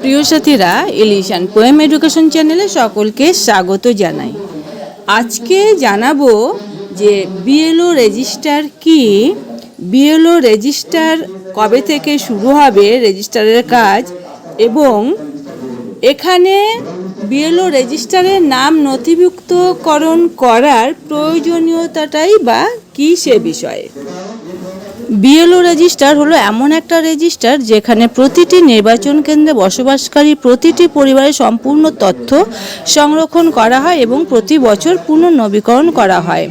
প্রিয় সাথীরা ইলিশান poem education চ্যানেলে সকলকে স্বাগত জানাই। আজকে জানাব যে বিএলও রেজিস্টার কি? বিএলও রেজিস্টার কবে থেকে শুরু হবে রেজিস্টারের কাজ? এবং এখানে বিএলও রেজিস্টারের নাম নথিভুক্তকরণ করার প্রয়োজনীয়তাটাই বা কী সে বিষয়ে? বিএলও রেজিস্টার হলো এমন একটা রেজিস্টার যেখানে প্রতিটি নির্বাচন কেন্দ্রে বসবাসকারী প্রতিটি পরিবারের সম্পূর্ণ তথ্য সংরক্ষণ করা হয় এবং প্রতি বছর পুনর্নবীকরণ করা হয়।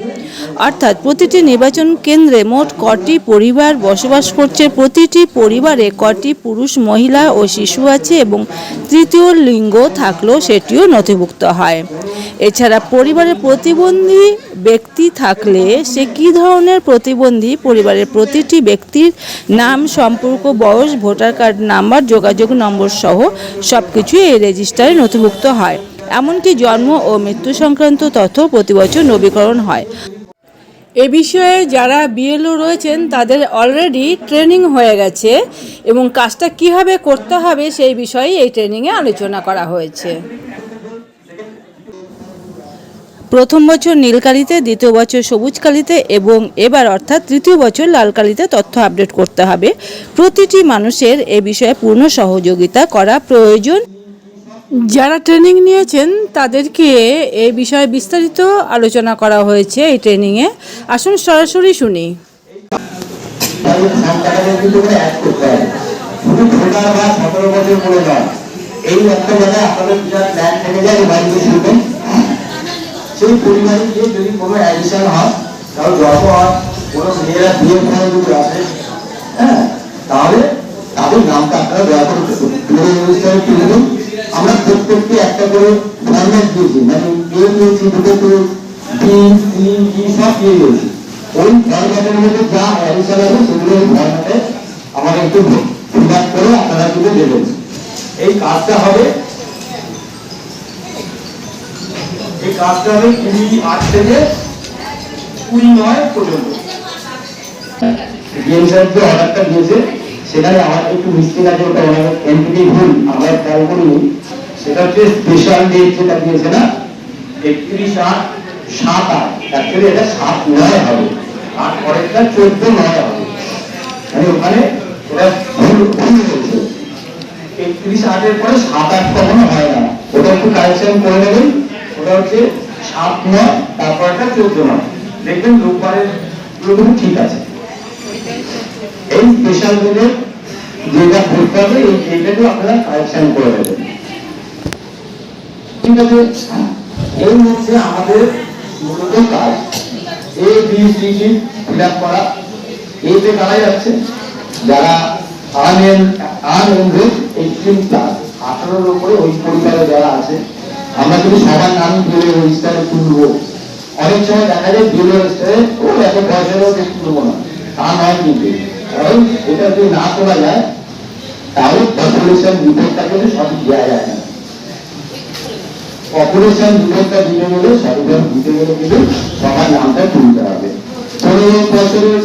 অর্থাৎ প্রতিটি নির্বাচন কেন্দ্রে মোট কটি পরিবার বসবাস করছে? প্রতিটি পরিবারে কটি পুরুষ, মহিলা ও শিশু আছে এবং তৃতীয় লিঙ্গ থাকলেও সেটিও নথিভুক্ত হয়। এছাড়া পরিবারের প্রতিবন্ধী ব্যক্তি থাকলে সে কী ধরনের প্রতিবন্ধী? পরিবারের প্রতিটি ব্যক্তির নাম, সম্পর্ক, বয়স, ভোটার কার্ড নাম্বার, যোগাযোগ নম্বর সহ সব কিছুই এই রেজিস্টারে নথিভুক্ত হয়। এমনকি জন্ম ও মৃত্যু সংক্রান্ত তথ্য প্রতি বছর নবীকরণ হয়। এ বিষয়ে যারা বিএলও রয়েছেন, তাদের অলরেডি ট্রেনিং হয়ে গেছে এবং কাজটা কীভাবে করতে হবে সেই বিষয়ে এই ট্রেনিংয়ে আলোচনা করা হয়েছে। প্রথম বছর নীল কালিতে দ্বিতীয় বছর সবুজ কালিতে এবং এবার অর্থাৎ তৃতীয় বছর লাল কালিতে তথ্য আপডেট করতে হবে। প্রতিটি মানুষের এ বিষয়ে পূর্ণ সহযোগিতা করা প্রয়োজন। যারা ট্রেনিং নিয়েছেন তাদেরকে এই বিষয়ে বিস্তারিত আলোচনা করা হয়েছে এই ট্রেনিংয়ে আসুন সরাসরি শুনি এই আপনাদের প্ল্যান থেকে যায় বাড়িতে শুনবেন সেই পরিবারে গিয়ে যদি কোনো হয় যখন কোনো মেয়েরা বিয়ে যদি আসে হ্যাঁ তাহলে তাদের নামটা আপনারা দয়া করে অনুষ্ঠানে তুলে দিন প্রত্যেককে একটা করে ফর্ম্যাট দিয়েছি। মানে এ দিয়েছি, দুটো বি সি ডি সব দিয়ে দিয়েছি। ওই ফর্ম্যাটের মধ্যে যা অ্যাডিশন আছে, সেগুলো ওই ফর্ম্যাটে আমাদের একটু ফিল আপ করে, আপনারা কিন্তু দেবেন এই কাজটা হবে এই কাজটা হবে কুড়ি আট থেকে কুড়ি নয় পর্যন্ত। ডিএম স্যার যে অর্ডারটা দিয়েছে সেখানে আমার একটু মিস্টেক আছে ওটা এনপিটি ভুল, আমরা খেয়াল করিনি। সেটা হচ্ছে স্পেশাল ডেট যেটা দিয়েছে না? একত্রিশ আট সাত আট। অ্যাকচুয়ালি এটা সাত নয় হবে। আর পরেরটা চোদ্দ নয় হবে। মানে ওখানে এটা ভুল ভুল হয়েছে। একত্রিশ আটের পরে সাত আট কখনো হয় না। ওটা একটু কারেকশন করে নেবেন। ওটা হচ্ছে সাত নয়, তারপর চোদ্দ নয়। দেখবেন রোববারের পুরোপুরি ঠিক আছে। এই স্পেশাল ডেটে যেটা করতে হবে এই ডেটাকে আপনারা কারেকশন করে দেবেন। ঠিক এই হচ্ছে আমাদের মূলত কাজ। এ বি ফিল আপ করা। এতে কারা যাচ্ছে? যারা আনএন আনএনরোড এইটিন প্লাস আঠারোর উপরে ওই পরিবারে যারা আছে, আমরা কিন্তু সবার নাম বিলে রেজিস্টারে তুলবো অনেক সময় দেখা যায় বিলে রেজিস্টারে ও, এত লোক একটু না। তা নয় কিন্তু। কারণ এটা যদি না করা যায়, তাহলে পপুলেশন রিপোর্টটা সঠিক দেওয়া যায় না। পপুলেশন রিপোর্টটা দিতে গেলে সরকার দিতে গেলে কিন্তু সবার নামটা তুলতে হবে। পনেরো বছরের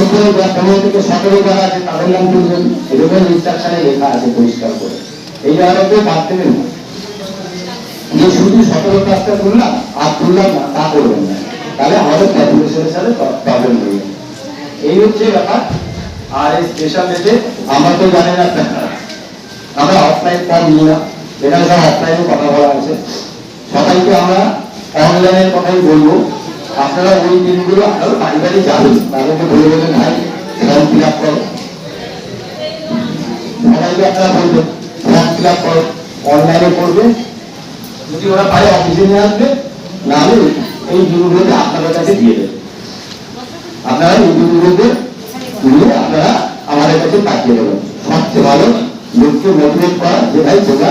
উপরে পনেরো থেকে সতেরো যারা আছে, তাদের নাম তুলবেন, এরকম ইনস্ট্রাকশনে লেখা আছে পরিষ্কার করে। এই জায়গাটাতে বাদ দেবেন না। যে শুধু সতেরো কাজটা তুললাম, আর তুললাম না, তা করবেন না। তাহলে আমাদের পপুলেশনের সাথে প্রবলেম হয়ে এই হচ্ছে ব্যাপার। আর এই স্পেশাল ডেটে আমরা তো জানি না, আমরা অফলাইন ফর্ম নিই এখানে সব অফলাইনে কথা বলা আছে সবাইকে আমরা অনলাইনের কথাই বলব। আপনারা ওই দিনগুলো আপনারা বাড়ি যাবেন। তাদেরকে বলে বলবেন ভাই ফর্ম ফিল আপ করো। সবাইকে আপনারা বলবেন ফর্ম ফিল আপ করো। অনলাইনে করবে। যদি ওরা পারে অফিসে নিয়ে আসবে। নাহলে এই দিনগুলোতে আপনাদের কাছে দিয়ে দেবে। আপনারা এই দিনগুলোতে নিয়ে আপনারা আমাদের কাছে পাঠিয়ে দেবেন। সবচেয়ে ভালো লোককে মোটিভেট করা যে, ভাই, তোমরা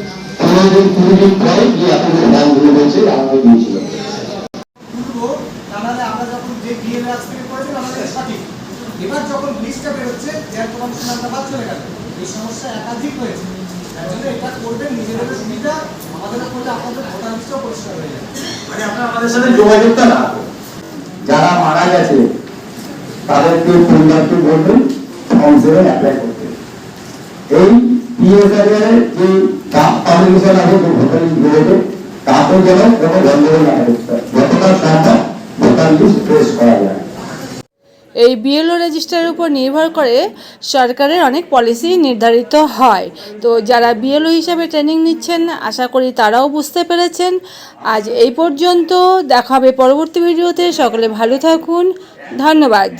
পনেরো দিন কুড়ি দিন পরে গিয়ে আপনাদের নামগুলো বলছে আমাকে দিয়েছিল তুলবো তাহলে আমরা যখন যে বিএল আজ থেকে করেছিল আমাদের সঠিক। এবার যখন লিস্টটা বেরোচ্ছে যার কমিশন আমরা বাদ চলে গেল। এই সমস্যা একাধিক হয়েছে। তার জন্য এটা করবেন নিজেদের সুবিধা আমাদের করলে আপনাদের ভোটার লিস্টও পরিষ্কার হয়ে যাবে। মানে আপনারা আমাদের সাথে যোগাযোগটা না যারা মারা গেছে তাদেরকে পরিবারকে বলবেন ফর্ম সেভেন অ্যাপ্লাই করতে। এই পিএসআর এর যে যে ভোটার কোনো না ভোটার করা যায়। এই বিএলও রেজিস্টারের উপর নির্ভর করে সরকারের অনেক পলিসি নির্ধারিত হয়। তো যারা বিএলও হিসাবে ট্রেনিং নিচ্ছেন, আশা করি তারাও বুঝতে পেরেছেন। আজ এই পর্যন্ত, দেখা হবে পরবর্তী ভিডিওতে। সকলে ভালো থাকুন। ধন্যবাদ।